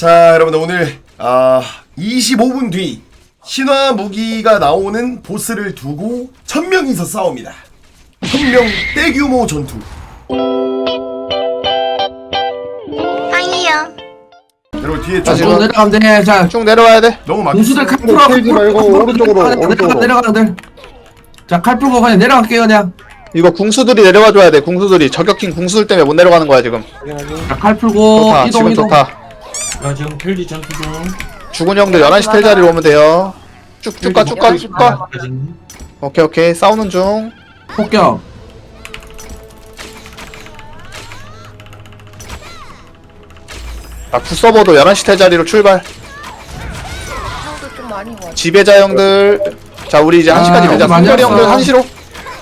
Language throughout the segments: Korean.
자, 여러분들 오늘 아 25분 뒤 신화 무기가 나오는 보스를 두고 천 명이서 싸웁니다. 천명 대규모 전투. 아니요. 여러분 뒤에 자, 좀쭉 내려가면 돼. 자, 쭉 내려와야 돼. 너무 막 공수들 칼 풀어. 털지 말고 오른쪽으로, 내려가, 오른쪽으로. 내려가, 내려가. 자, 칼 풀고 그냥 내려갈게요, 그냥. 이거 궁수들이 내려와 줘야 돼. 궁수들이 저격킹 궁수들 때문에 못 내려가는 거야 지금. 자, 칼 풀고 좋다. 이동, 지금 이동. 좋다. 아 지금 켈리 전투 중 죽은 형들 11시 텔 자리로 오면 돼요. 쭉 쭉 가, 쭉 가, 쭉 가. 오케이, 오케이. 싸우는 중. 폭격. 아, 굿서버도 11시 텔 자리로 출발. 좀 많이 와. 지배자 형들. 자, 우리 이제 아, 1시까지 되자. 많이 삼거리 왔어. 형들 1시로.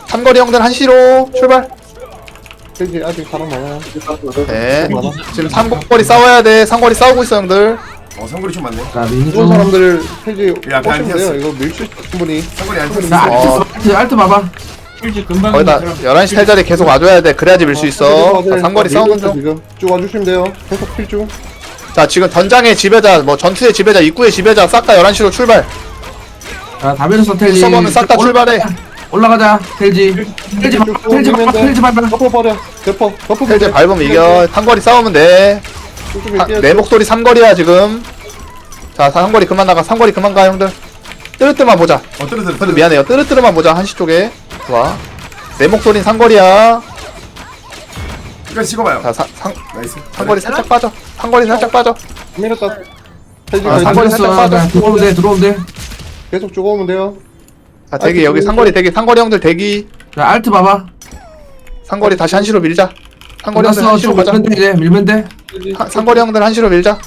삼거리 형들 1시로 출발. 텔지 아직 사람 많아요. 네. 많아. 지금 삼거리 싸워야 돼. 삼거리 싸우고 있어, 형들. 어 상거리 좀 많네. 자, 좋은 민중. 사람들 텔지 야, 뻗으면 돼요. 안 이거 밀수 있어 충분히. 상거리 안 쳤어. 자, 어. 알트, 알트 봐봐. 금방 거의 다 있는 사람. 11시 텔 자리 계속 와줘야 돼. 그래야지 밀 수 있어. 자, 삼거리 싸우는 중. 지금 쭉 와주시면 돼요. 계속 필중. 자, 지금 전장의 지배자, 뭐 전투의 지배자, 입구의 지배자 싹 다 11시로 출발. 자, 다 변했어, 텔지. 서버는 싹 다 출발해. 올라가자, 텔지. 텔지 밟아, 텔지 밟아, 텔지 밟아. 덮어 버려. 덮어. 덮어. 텔제 밟으면 이겨. 삼거리 싸우면 돼. 쭉쭉 아, 밀게요. 내 목소리 삼거리야 지금. 자, 삼거리 그만 나가. 삼거리 그만 가 형들. 뜨르뜨만 보자. 어. 근데 미안해요. 뜨르뜨르만 보자. 한시 쪽에. 좋아. 내 목소리는 삼거리야. 끝까지 찍어봐요. 자, 사, 상, 나이스. 삼거리 살짝 빠져. 삼거리 살짝 빠져. 밀었다. 텔지 아, 삼거리 돼. 살짝. 빠져. 자, 들어오면 돼, 들어오면 돼. 계속 쭉 오면 돼요. 자, 대기 여기 삼거리 대기. 삼거리 형들 대기. 자, 알트 봐봐. 삼거리 다시 한시로 밀자. 삼거리 형들 끝났어. 한시로 쭉 가자. 밀면 돼, 이제. 밀면 돼. 하- 삼거리 형들 한시로 밀자.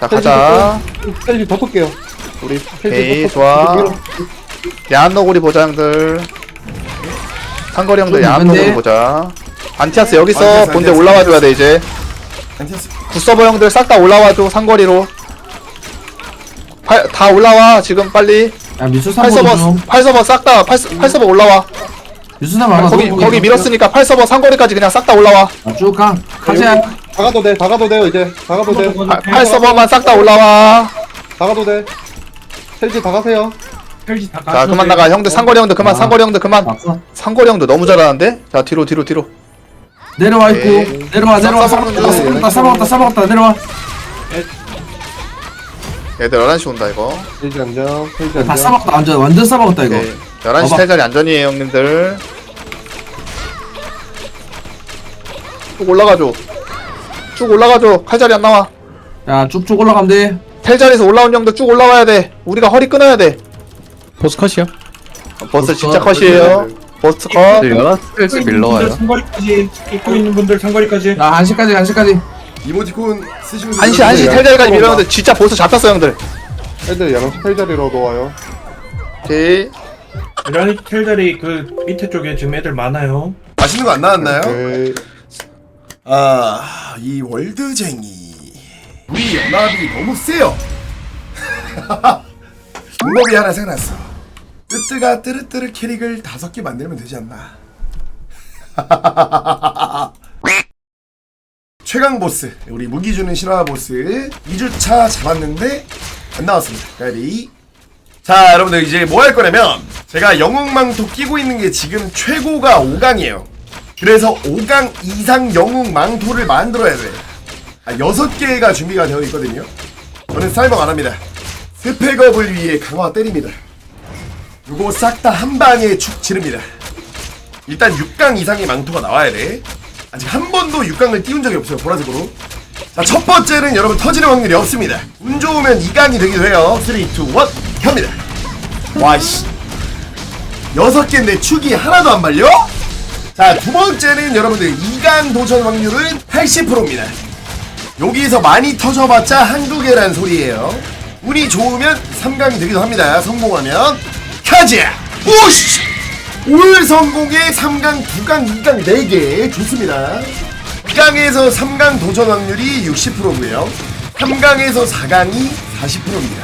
자, 가자. 텔지 덮을게요. 우리 텔지 좋아. 야한 너구리 보자 형들. 삼거리 형들 좀 야한 있는데? 너구리 보자. 안티아스 여기서 안티아스, 본대 안티아스. 올라와 줘야 돼 이제. 안 튀었어. 굿서버 형들 싹 다 올라와 줘 상거리로. 팔, 다 올라와 지금 빨리. 야, 미술사 8서버 보는 중. 8서버 싹다 8서버 올라와. 미술사 봐봐. 거기 거기 밀었으니까 8서버 상거리까지 그냥 싹 다 올라와. 아, 쭉 가. 가자. 다 가도 돼. 다 가도 돼요 이제. 다 가도 돼. 8서버만 싹 다 올라와. 다 가도 돼. 텔지 다 가세요. 켈리 다자 그만 나가 형들 상거리 형들 그만 아. 상거리 형들 그만. 맞어. 상거리 형들 너무 잘하는데. 자 뒤로 뒤로 뒤로. 내려와 있고. 오케이. 내려와, 내려와. 싸먹었다, 싸먹었다, 싸먹었다. 내려와. 얘들 11시 온다 이거. 텔지 안정. 다 안정. 싸먹었다, 완전. 완전 싸먹었다, 이거. 오케이. 11시 봐봐. 탈자리 안전이에요 형님들 쭉 올라가줘 쭉 올라가줘 칼자리 안 나와 야, 쭉쭉 올라가면 돼. 텔자리에서 올라온 형들 쭉 올라와야 돼 우리가 허리 끊어야 돼 보스 컷이요? 어, 버스 버스 진짜 컷. 컷이에요 버스 컷 네, 11스텔스 밀러와요. 상거리까지 입고 있는 분들 상거리까지 야, 한시까지, 한시까지. 이모티콘 쓰시면 한시 한시 텔자리까지 밀었는데 진짜 보스 잡혔어 형들 애들 양치 텔자리로도 와요. 오케이 라니 켈자리 그 밑에 쪽에 지금 애들 많아요 맛있는 거 안 나왔나요? 오케이. 아, 이 월드쟁이. 우리 연합이 너무 세요. 방법이 하나 생각났어. 뜨뜨가 뜨르뜨르 캐릭을 다섯 개 만들면 되지 않나. 최강 보스, 우리 무기 주는 실화 보스 2주차 잡았는데 안 나왔습니다. 까비. 자, 여러분들 이제 뭐 할 거냐면 제가 영웅망토 끼고 있는 게 지금 최고가 5강이에요. 그래서 5강 이상 영웅 망토를 만들어야 돼. 아, 6개가 준비가 되어 있거든요. 저는 쌀먹 안 합니다. 스펙업을 위해 강화 때립니다. 요거 싹 다 한 방에 축 지릅니다. 일단 6강 이상의 망토가 나와야 돼. 아직 한 번도 6강을 띄운 적이 없어요, 보라색으로. 자, 첫 번째는 여러분 터지는 확률이 없습니다. 운 좋으면 2강이 되기도 해요. 3, 2, 1, 켭니다. 와이씨. 여섯 개인데 축이 하나도 안 말려? 자, 두 번째는 여러분들 2강 도전 확률은 80%입니다. 여기서 많이 터져봤자 한두 개란 소리예요. 운이 좋으면 3강이 되기도 합니다. 성공하면. 가자! 오씨! 올 성공에 3강, 2강, 2강 4개. 좋습니다. 2강에서 3강 도전 확률이 60%고요. 3강에서 4강이 40%입니다.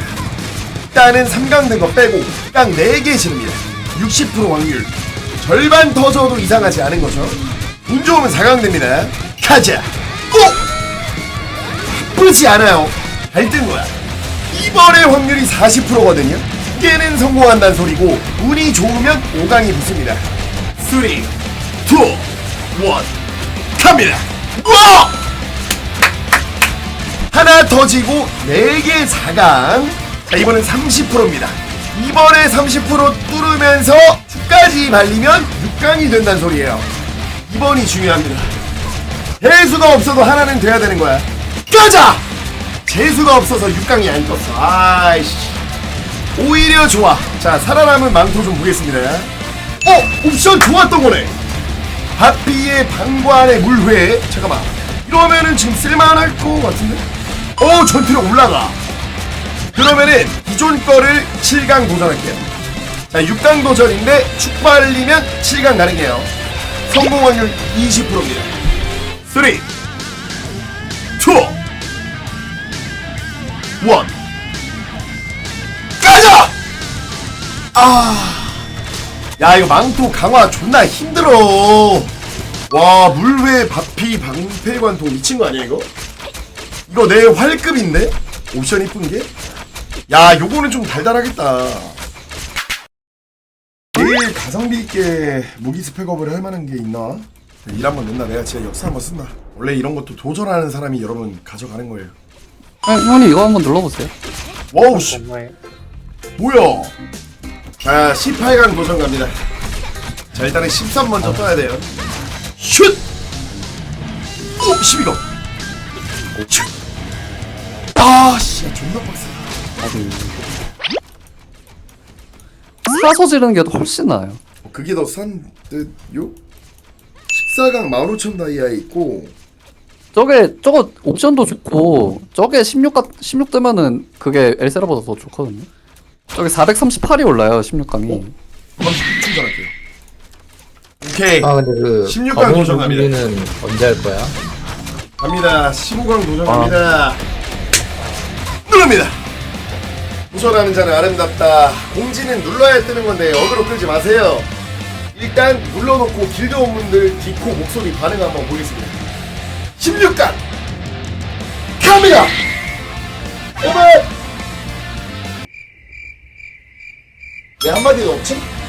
일단은 3강 된 거 빼고 딱 4개 실입니다. 60% 확률. 절반 터져도 이상하지 않은 거죠. 운 좋으면 4강 됩니다. 가자! 오! 나쁘지 않아요. 잘 뜬 거야. 이번의 확률이 40%거든요. 깨는 성공한다는 소리고 운이 좋으면 5강이 붙습니다. 3, 2, 1, 갑니다. 와! 하나 더 지고 4개 4강. 자, 이번엔 30%입니다. 이번에 30% 뚫으면서 10까지 발리면 6강이 된다는 소리예요. 이번이 중요합니다. 재수가 없어도 하나는 돼야 되는 거야. 가자! 재수가 없어서 6강이 안 떴어. 아이씨. 오히려 좋아. 자, 살아남은 망토 좀 보겠습니다. 어! 옵션 좋았던 거네! 바삐의 방관의 물회. 잠깐만. 이러면은 지금 쓸만할 것 같은데? 어, 전투력 올라가. 그러면은 기존 거를 7강 도전할게요. 자, 6강 도전인데 축발리면 7강 가능해요. 성공 확률 20%입니다. 3 2 1 아. 야, 이거 망토 강화 존나 힘들어. 와, 물회 바피 방패관통 미친 거 아니야, 이거? 이거 내 활급인데? 옵션 이쁜 게? 야, 요거는 좀 달달하겠다. 내일 가성비 있게 무기 스펙업을 할 만한 게 있나? 일 한번 낸다. 내가 진짜 역사 한번 쓴다. 원래 이런 것도 도전하는 사람이 여러분 가져가는 거예요. 아, 형님 이거 한번 눌러보세요. 와우 씨. 뭐야? 자, 18강 도전 갑니다. 자, 일단은 13 먼저 떠야 돼요. 슛! 오, 12강. 슛! 아, 씨, 존나 빡세. 사서 지르는 게 훨씬 나아요. 어, 그게 더 싼 듯요? 14강 15,000 다이아에 있고 저게 저거 옵션도 좋고 저게 16 같, 16 뜨면은 그게 엘세라보다 더 좋거든요. 저게 438이 올라요 16강이. 그럼 충전할게요. 오케이. 아 근데 그 16강 검은 도전 갑니다. 준비는 언제 할 거야? 갑니다. 15강 도전 갑니다. 누릅니다. 도전하는 자는 아름답다. 공지는 눌러야 뜨는 건데 어그로 끌지 마세요. 일단 눌러놓고 길드 온 분들 디코 목소리 반응 한번 보겠습니다. 16강 갑니다. 제발. 한마디도 없지?